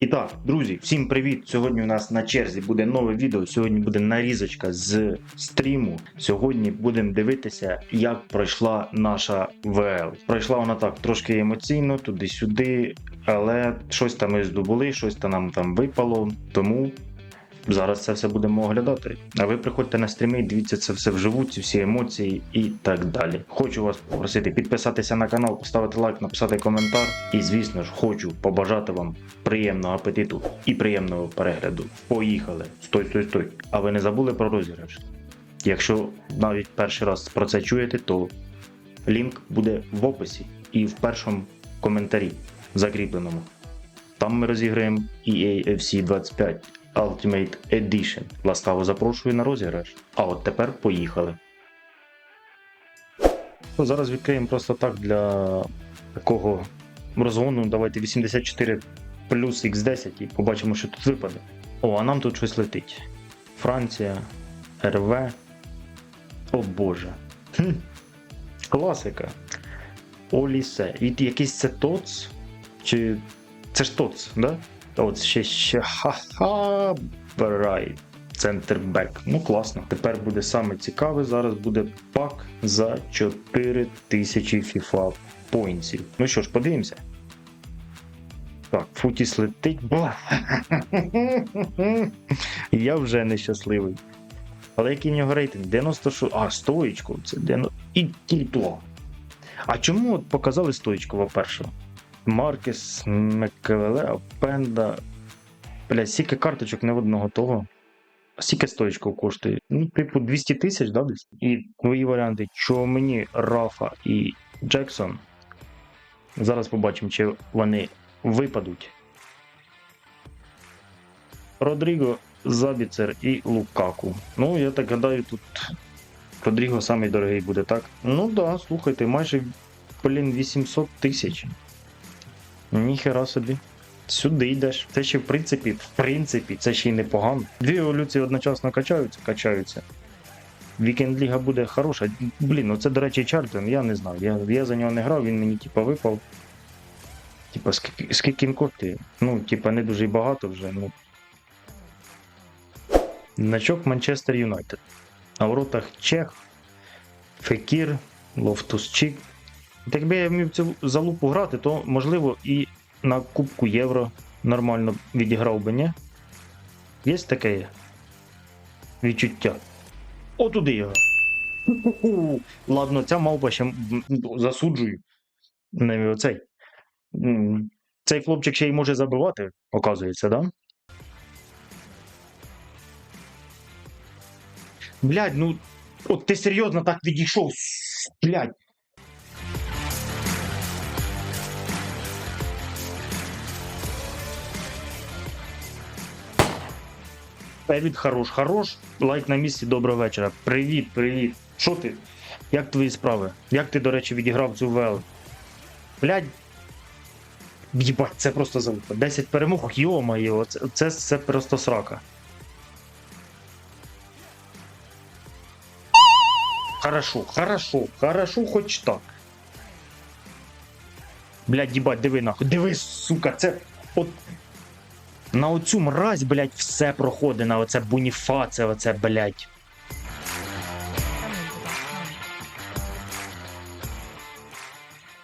І так, друзі, всім привіт! Сьогодні у нас на черзі буде нове відео. Сьогодні буде нарізочка з стріму. Сьогодні будемо дивитися, як пройшла наша ВЛ. Пройшла вона так трошки емоційно, туди-сюди, але щось там ми здобули, щось там нам там випало. Тому зараз це все будемо оглядати. А ви приходьте на стріми, дивіться це все вживу, ці всі емоції і так далі. Хочу вас попросити підписатися на канал, поставити лайк, написати коментар. І, звісно ж, хочу побажати вам приємного апетиту і приємного перегляду. Поїхали! Стой, стой, стой. А ви не забули про розіграш? Якщо навіть перший раз про це чуєте, то лінк буде в описі і в першому коментарі закріпленому. Там ми розіграємо E EA FC 25 Ultimate Edition. Ласкаво запрошую на розіграш. А от тепер поїхали. Ну, Зараз відкриємо просто так для такого розгону. Давайте 84 плюс X10 і побачимо, що тут випаде. О, а нам тут щось летить. Франція, РВ. О Боже. Хм. Класика. Олісе. Якийсь це ТОЦ? Чи це ж ТОЦ, да? Та От ще ще ха-ха. Брай. Центр бек. Ну класно. Тепер буде саме цікаве. Зараз буде пак за 4000 FIFA поінтів. Ну що ж, подивимося. Так, Футіс летить. Я вже нещасливий. Але який в нього рейтинг? 96. А, стоїчку. Це 90... І тільки то. А чому от показали стоїчку, по-перше? Маркес, Мекеле, Пенда. Бля, стільки карточок не одного того. Скільки стоїчков коштує? Ну, типу, 200 тисяч, да, десь? І твої варіанти, що мені Рафа і Джексон. Зараз побачимо, чи вони випадуть. Родріго, Забіцер і Лукаку. Ну, я так гадаю, тут Родріго самий дорогий буде, так? Ну да, слухайте, майже, блін, 800 тисяч. Ніхера собі. Сюди йдеш. Це ще в принципі, в принципі, це ще й непогано. Дві еволюції одночасно качаються, качаються. Вікенд Ліга буде хороша. Блін, ну це, до речі, Чарльтон, я не знаю. Я, я за нього не грав, він мені типа випав. Типа, скільки, скільки він коштує? Ну, типа, не дуже багато вже. Ну. Значок Манчестер Юнайтед. На воротах Чех, Фекір, Лофтус Чік. Якби я вмів цю залупу грати, то можливо і на Кубку Євро нормально відіграв би, ні? Є таке відчуття. О, туди його. Ладно, ця мавпа ще засуджую. Не оцей. Цей хлопчик ще й може забивати, оказується, да? Блядь, ну. От ти серйозно так відійшов, блядь. Привіт, хорош, хорош. Лайк на місці, доброго вечора. Привіт, привіт. Що ти? Як твої справи? Як ти, до речі, відіграв цю ВЛ? Блядь. Їбать, це просто залупа. 10 перемог, йо-моє, це, це, це просто срака. Хорошо, хорошо, хорошо, хоч так. Блядь, їбать, диви нахуй. Диви, сука, це. От на оцю мразь, блядь, все проходить, на оце буніфаце, оце, блядь.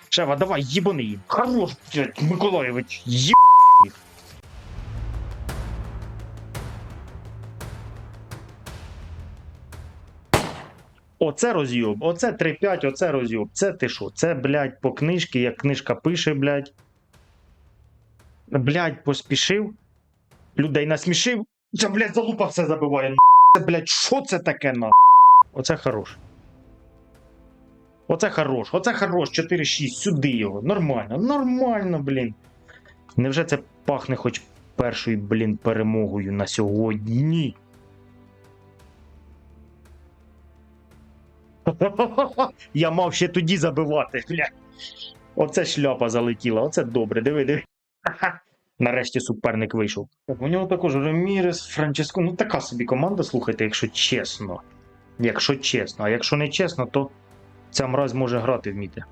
Шева, давай, їбани їм. Хорош, блядь, Миколаєвич, їб. Оце роз'єб, оце 3-5, оце роз'єб. Це ти що? Це, блядь, по книжці, як книжка пише, блядь. Блядь, поспішив людей насмішив. Це, блядь, залупа все забиває. на***. Це, блядь, що це таке на? Оце хорош. Оце хорош, оце хорош, 4-6, сюди його. Нормально, нормально, блін. Невже це пахне хоч першою, блін, перемогою на сьогодні? Я мав ще тоді забивати, блядь. Оце шляпа залетіла, оце добре, диви, диви. Нарешті суперник вийшов. У нього також Ремірес, Франческо. Ну така собі команда, слухайте, якщо чесно. Якщо чесно, а якщо не чесно, то ця мразь може грати вміти.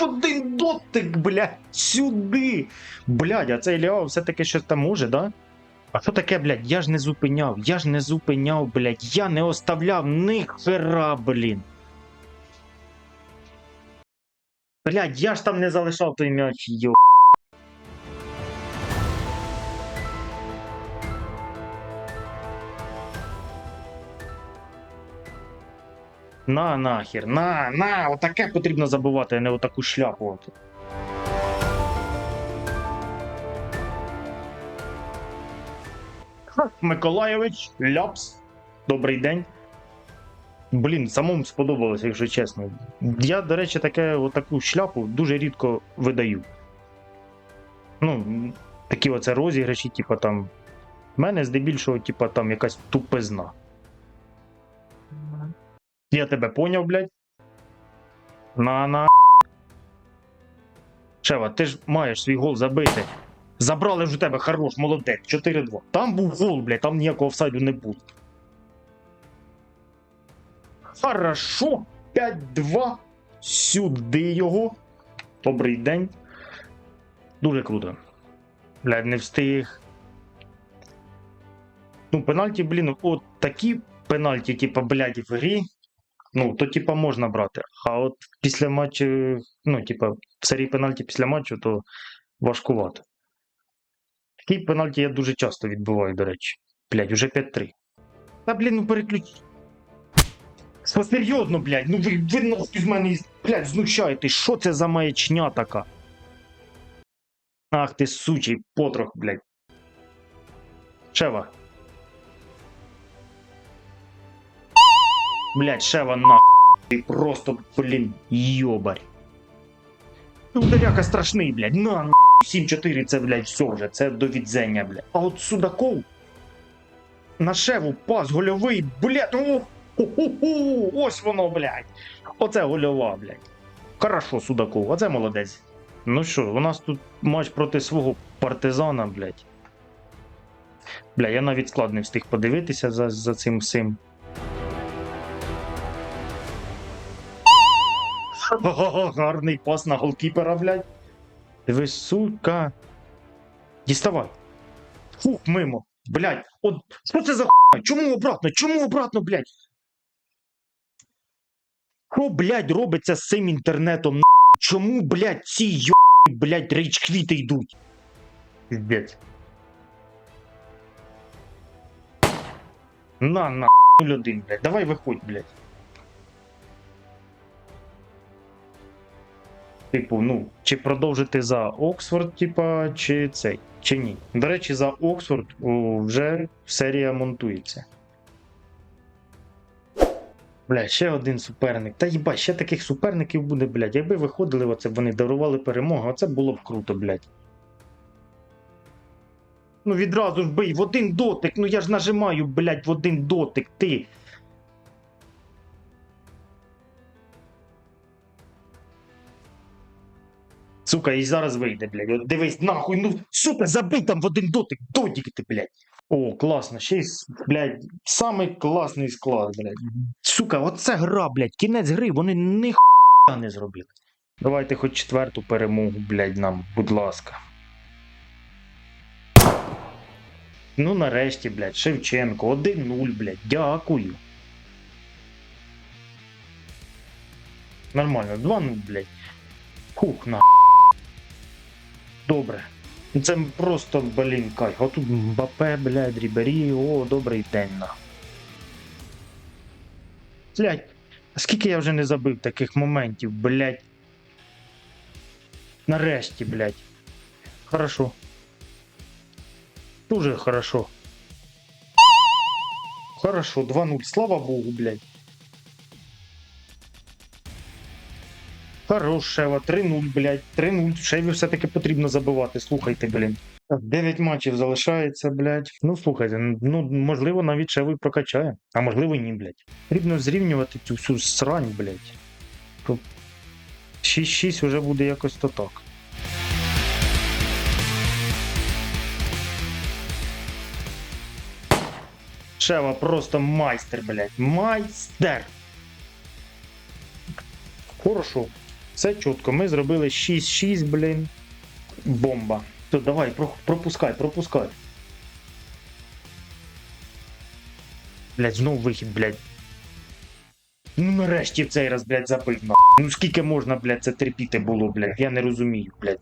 один дотик, блядь, сюди. Блядь, а цей Ліао все-таки щось там може, да? А що таке, блядь? Я ж не зупиняв, я ж не зупиняв, блядь, я не оставляв ні хера, блін. Блядь, я ж там не залишав той м'яч, йо. На нахер, на, на, отаке потрібно забувати, а не отаку шляпу. Ха, ляпс. Добрий день. Блін, самому сподобалося, якщо чесно. Я, до речі, таке, отаку шляпу дуже рідко видаю. Ну, такі оце розіграші, типа там. В мене здебільшого, типа, там якась тупизна. Я тебе поняв, блядь. На на. Шева, ти ж маєш свій гол забити. Забрали ж у тебе хорош, молодець, 4-2. Там був гол, блядь, там ніякого офсайду не було. Хорошо. 5-2. Сюди його. Добрий день. Дуже круто. Блядь, не встиг. Ну, пенальті, блін, от такі пенальті, типа, блядь, в грі. Ну, то типа можна брати. А от після матчу, ну, типа, в серії пенальті після матчу, то важкувато. Такі пенальті я дуже часто відбиваю, до речі. Блядь, уже 5-3. Та, блін, ну переключ. Серйозно, блядь, ну ви, ви нахуй з мене, блядь, знущаєтесь, що це за маячня така? Ах ти сучий потрох, блядь. Шева. Блядь, Шева нахуй. Ти просто, блін, йобарь. Ударяка страшний, блядь. На, нахуй. 7-4 це, блядь, все вже, це до відзення, блядь. А от Судаков на Шеву пас гольовий, блядь, о, ху-ху-ху, ось воно, блядь. Оце гольова, блядь. Хорошо, Судаков, оце молодець. Ну що, у нас тут матч проти свого партизана, блядь. Бля, я навіть склад не встиг подивитися за, за цим всім. Ха-ха-ха, Гарний пас на голкіпера, блядь. Диви, сука. Діставай. Фух, мимо. Блядь, от що це за хуйня? Чому обратно? Чому обратно, блядь? Що, блядь, робиться з цим інтернетом? на***? Чому, блядь, ці йо, блядь, рейдж-квіти йдуть? Піздець. На, на, 0-1, блядь. Давай виходь, блядь. Типу, ну, чи продовжити за Оксфорд, типа, чи цей, чи ні. До речі, за Оксфорд о, вже серія монтується. Бля, ще один суперник. Та їбать, ще таких суперників буде, блядь. Якби виходили, оце вони дарували перемогу, оце було б круто, блядь. Ну відразу ж бий в один дотик. Ну я ж нажимаю, блядь, в один дотик, ти. Сука, і зараз вийде, блядь. Дивись, нахуй, ну, сука, забий там в один дотик, дотик ти, блядь. О, класно, ще й, блядь, самий класний склад, блядь. Сука, оце гра, блядь, кінець гри, вони ні хуя не зробили. Давайте хоч четверту перемогу, блядь, нам, будь ласка. Ну, нарешті, блядь, Шевченко, 1-0, блядь, дякую. Нормально, 2-0, блядь. Хух, на. Добре. Це просто, блін, кайф. А тут Мбапе, блядь, Рібері, о, добрий день, на. Блядь, скільки я вже не забив таких моментів, блядь. Нарешті, блядь. Хорошо. Дуже хорошо. Хорошо, 2-0, слава Богу, блядь. Хорош, Шева, 3-0, блядь. 3-0. Шеві все-таки потрібно забивати, слухайте, блін. 9 матчів залишається, блядь. Ну, слухайте, ну, можливо, навіть Шеву і прокачає, а можливо, ні, блядь. Потрібно зрівнювати цю всю срань, блядь. 6-6 вже буде якось то так. Шева просто майстер, блядь. Майстер. Хорошо. Все чітко. Ми зробили 6-6, блін. Бомба. То давай, пропускай, пропускай. Блять, знов вихід, блять. Ну нарешті в цей раз, блядь, забив на. Ну скільки можна, блядь, це терпіти було, блядь. Я не розумію, блядь.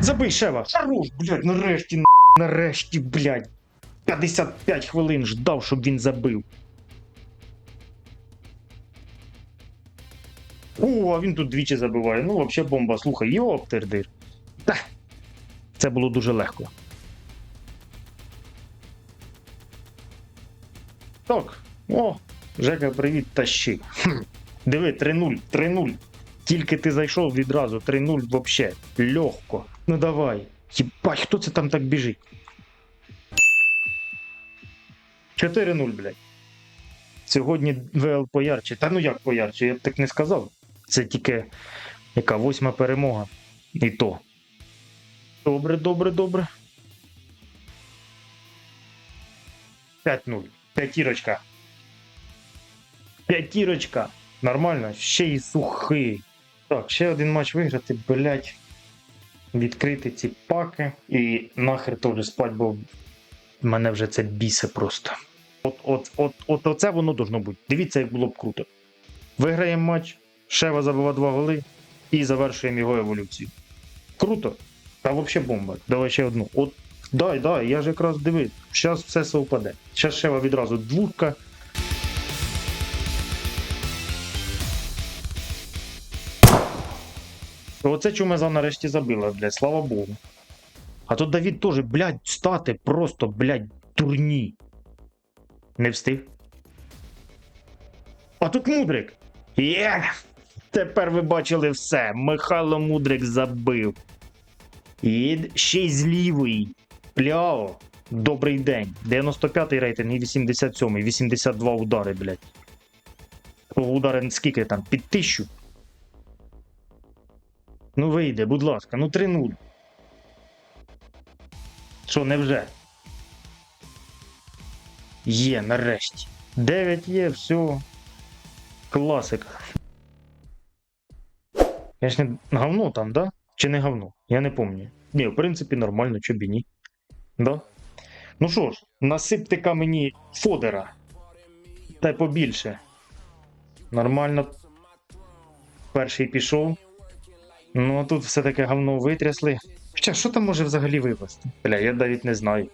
Забий Шева. Хорош, блядь, нарешті, на... нарешті, блядь. 55 хвилин ждав, щоб він забив. О, а він тут двічі забиває. Ну, взагалі бомба. Слухай, йоптердир. Та. Це було дуже легко. Так. О, Жека, привіт, тащи. Хм. Диви, 3-0, 3-0. Тільки ти зайшов відразу, 3-0 вообще. Легко. Ну давай. Єбать, хто це там так біжить? 4-0, блядь. Сьогодні ВЛ поярче. Та ну як поярче, я б так не сказав. Це тільки яка восьма перемога. І то. Добре, добре, добре. 5-0. П'ятірочка. П'ятірочка. Нормально, ще й сухий. Так, ще один матч виграти, блять. Відкрити ці паки і нахер теж спать, бо мене вже це бісе просто. От, от, от, от оце воно должно бути. Дивіться, як було б круто. Виграємо матч, Шева забива два голи і завершуємо його еволюцію. Круто. Та взагалі бомба. Давай ще одну. От, дай, дай, я ж якраз дивись. Зараз все совпаде. Зараз Шева відразу двурка. Оце чумеза нарешті забила, блядь, слава Богу. А тут Давід теж, блядь, стати просто, блядь, турні. Не встиг. А тут Мудрик. Є! Тепер ви бачили все. Михайло Мудрик забив. І ще й з лівої. Пляо. Добрий день. 95-й рейтинг і 87-й. 82 удари, блядь. Удари скільки там? Під тисячу. Ну вийде, будь ласка, ну 3-0. Що, невже? Є, нарешті. 9 є, все. Класика. Конечно, говно там, да? Чи не говно? Я не пам'ятаю. Ні, в принципі, нормально, чобі ні. Да? Ну що ж, насипте-ка мені фодера. Та й побільше. Нормально. Перший пішов. Ну, а тут все таке говно витрясли. Хоча, що там може взагалі випасти? Бля, я навіть не знаю.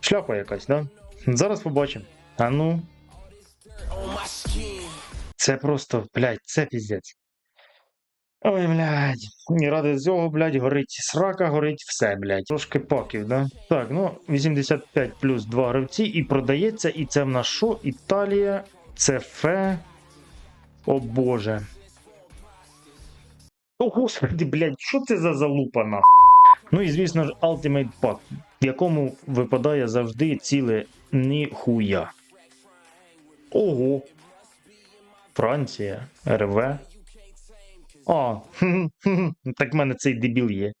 Шляпа якась, да? Зараз побачимо. А ну. Це просто, блядь, це піздець. Ой, блядь. І ради цього, блядь, горить срака, горить все, блядь. Трошки паків, да? Так, ну, 85 плюс 2 гравці і продається, і це в нас що? Італія, це фе. О боже. О, господи, блядь, що це за залупа нахуй? Ну і звісно ж, Ultimate Pack, в якому випадає завжди ціле ніхуя. Ого. Франція, РВ. А, так в мене цей дебіл є.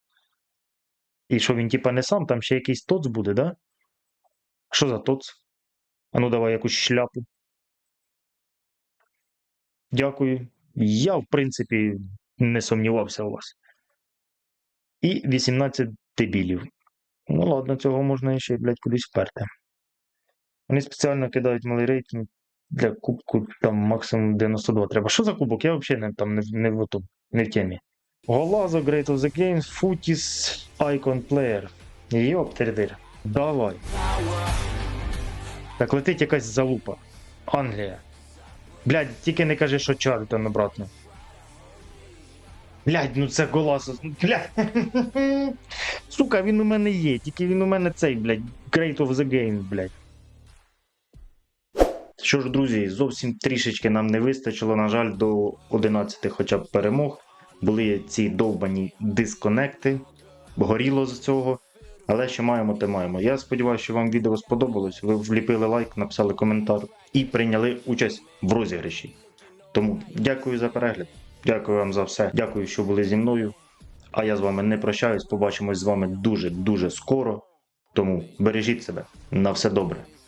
І що він, типа, не сам, там ще якийсь тоц буде, да? Що за тоц? А ну давай якусь шляпу. Дякую. Я, в принципі, не сумнівався у вас. І 18 дебілів. Ну ладно, цього можна ще, блядь, кудись вперти. Вони спеціально кидають малий рейтинг для кубку, там максимум 92 треба. Що за кубок? Я взагалі не, там не, не, в, не в темі. Голазо, Great of the Games, Footis, Icon Player. Йоптердир. Давай. Так летить якась залупа. Англія. Блядь, тільки не кажи, що Чарльтон обратно. Блядь, ну це голасо. Блядь. Сука, він у мене є, тільки він у мене цей, блядь, Great of the Game, блядь. Що ж, друзі, зовсім трішечки нам не вистачило, на жаль, до 11 хоча б перемог. Були ці довбані дисконекти, горіло з цього. Але що маємо, те маємо. Я сподіваюся, що вам відео сподобалось. Ви вліпили лайк, написали коментар і прийняли участь в розіграші. Тому дякую за перегляд. Дякую вам за все. Дякую, що були зі мною. А я з вами не прощаюсь. Побачимось з вами дуже-дуже скоро. Тому бережіть себе. На все добре.